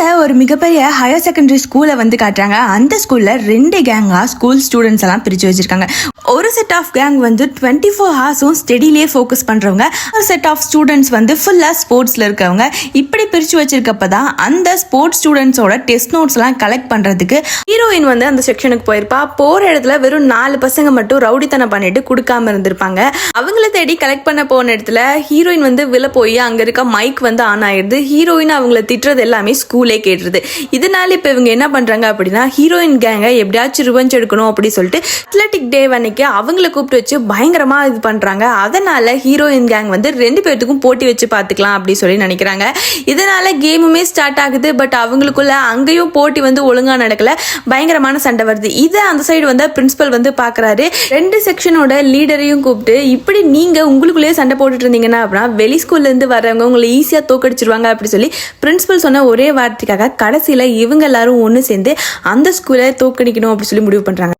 அங்க ஒரு மிகப்பெரிய ஹையர் செகண்டரி ஸ்கூலை வந்து காட்டுறாங்க. அந்த ஸ்கூல்ல ரெண்டு கேங்கா ஸ்கூல் ஸ்டூடெண்ட்ஸ் எல்லாம் பிரிச்சு வச்சிருக்காங்க. ஒரு செட் ஆஃப் கேங் வந்து டுவெண்ட்டி ஃபோர் ஹார்ஸும் ஸ்டெடிலே ஃபோக்கஸ் பண்ணுறவங்க ஒரு செட் ஆஃப் ஸ்டூடெண்ட்ஸ் வந்து ஃபுல்லாக ஸ்போர்ட்ஸில் இருக்கவங்க. இப்படி பிரிச்சு வச்சிருக்கப்ப தான் அந்த ஸ்போர்ட்ஸ் ஸ்டூடெண்ட்ஸோட டெஸ்ட் நோட்ஸ் எல்லாம் கலெக்ட் பண்ணுறதுக்கு ஹீரோயின் வந்து அந்த செக்ஷனுக்கு போயிருப்பா. போகிற இடத்துல வெறும் நாலு பசங்க மட்டும் ரவுடித்தனம் பண்ணிட்டு கொடுக்காம இருந்திருப்பாங்க. அவங்கள தேடி கலெக்ட் பண்ண போன இடத்துல ஹீரோயின் வந்து விழ போய் அங்கே இருக்க மைக் வந்து ஆன் ஆயிடுது ஹீரோயின் அவங்கள திட்டுறது எல்லாமே ஸ்கூலே கேட்டுருது. இதனால இப்போ இவங்க என்ன பண்ணுறாங்க அப்படின்னா ஹீரோயின் கேங்கை எப்படியாச்சும் ரிவெஞ்ச் எடுக்கணும் அப்படின்னு சொல்லிட்டு அத்லட்டிக் டே அன்னைக்கு அவங்கள கூப்பிட்டு வச்சு பயங்கரமா இது பண்றாங்க. அதனால ஹீரோயின் கேங் வந்து ரெண்டு பேர்த்துக்கும் போட்டி வச்சு பார்த்துக்கலாம் அப்படின்னு சொல்லி நினைக்கிறாங்க. இதனால கேமுமே ஸ்டார்ட் ஆகுது. பட் அவங்களுக்குள்ள அங்கேயும் போட்டி வந்து ஒழுங்கா நடக்கல. பயங்கரமான சண்டை வருது. இதை அந்த சைடு வந்து பிரின்சிபல் வந்து பாக்குறாரு ரெண்டு செக்ஷனோட லீடரையும் கூப்பிட்டு இப்படி நீங்க உங்களுக்குள்ளேயே சண்டை போட்டுட்டு இருந்தீங்கன்னா அப்படின்னா வெளி ஸ்கூல்ல இருந்து வர்றவங்க உங்களை ஈஸியா தோக்கடிச்சிருவாங்க. அப்படின்னு சொல்லி பிரின்சிபல் சொன்ன ஒரே வார்த்தைக்காக கடைசியில இவங்க எல்லாரும் ஒன்று சேர்ந்து அந்த ஸ்கூலை தோக்கடிக்கணும் அப்படின்னு சொல்லி முடிவு பண்றாங்க.